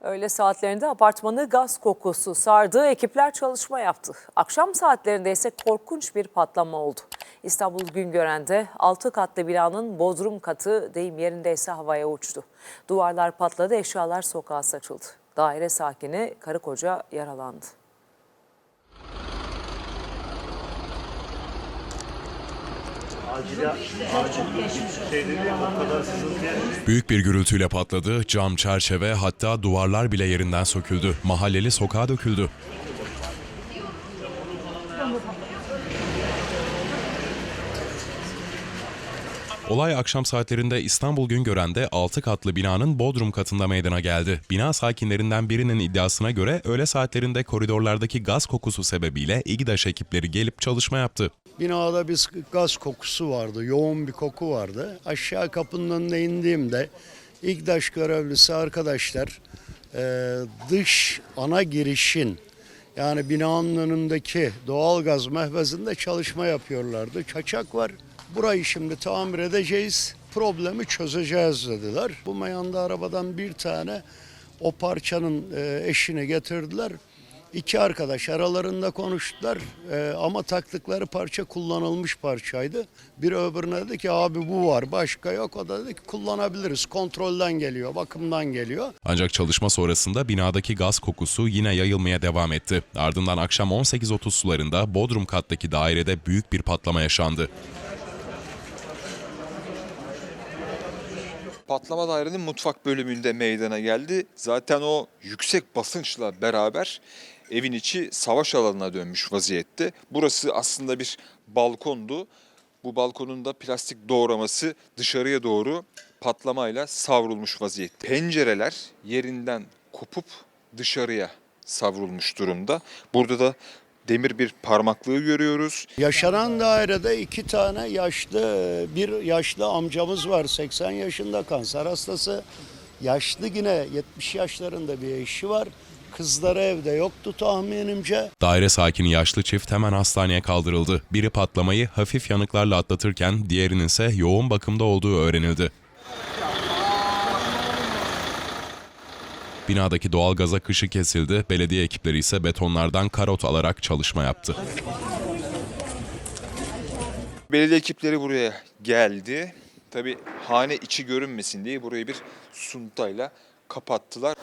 Öğle saatlerinde apartmanı gaz kokusu sardı, ekipler çalışma yaptı. Akşam saatlerinde ise korkunç bir patlama oldu. İstanbul Güngören'de 6 katlı binanın bodrum katı deyim yerindeyse havaya uçtu. Duvarlar patladı, eşyalar sokağa saçıldı. Daire sakini karı koca yaralandı. Şey Büyük bir gürültüyle patladı, cam, çerçeve hatta duvarlar bile yerinden söküldü. Mahalleli sokağa döküldü. Olay akşam saatlerinde İstanbul Güngören'de 6 katlı binanın bodrum katında meydana geldi. Bina sakinlerinden birinin iddiasına göre öğle saatlerinde koridorlardaki gaz kokusu sebebiyle İGDAŞ ekipleri gelip çalışma yaptı. Binada bir gaz kokusu vardı, yoğun bir koku vardı. Aşağı kapının önüne indiğimde İGDAŞ görevlisi arkadaşlar e, dış ana girişin yani binanın önündeki doğalgaz mehvezinde çalışma yapıyorlardı. Kaçak var. Burayı şimdi tamir edeceğiz. Problemi çözeceğiz dediler. Bu meyanda arabadan bir tane o parçanın e, eşini getirdiler. İki arkadaş aralarında konuştular Ee, ama taktıkları parça kullanılmış parçaydı. Bir öbürüne dedi ki abi bu var başka yok. O da dedi ki kullanabiliriz kontrolden geliyor bakımdan geliyor. Ancak çalışma sonrasında binadaki gaz kokusu yine yayılmaya devam etti. Ardından akşam 18.30 sularında Bodrum kattaki dairede büyük bir patlama yaşandı. Patlama dairenin mutfak bölümünde meydana geldi. Zaten o yüksek basınçla beraber evin içi savaş alanına dönmüş vaziyette. Burası aslında bir balkondu. Bu balkonun da plastik doğraması dışarıya doğru patlamayla savrulmuş vaziyette. Pencereler yerinden kopup dışarıya savrulmuş durumda. Burada da demir bir parmaklığı görüyoruz. Yaşanan dairede iki tane yaşlı bir yaşlı amcamız var 80 yaşında kanser hastası. Yaşlı yine 70 yaşlarında bir eşi var. Kızları evde yoktu tahminimce. Daire sakini yaşlı çift hemen hastaneye kaldırıldı. Biri patlamayı hafif yanıklarla atlatırken diğerinin ise yoğun bakımda olduğu öğrenildi. Binadaki doğalgaza akışı kesildi. Belediye ekipleri ise betonlardan karot alarak çalışma yaptı. Belediye ekipleri buraya geldi. Tabi hane içi görünmesin diye burayı bir suntayla kapattılar.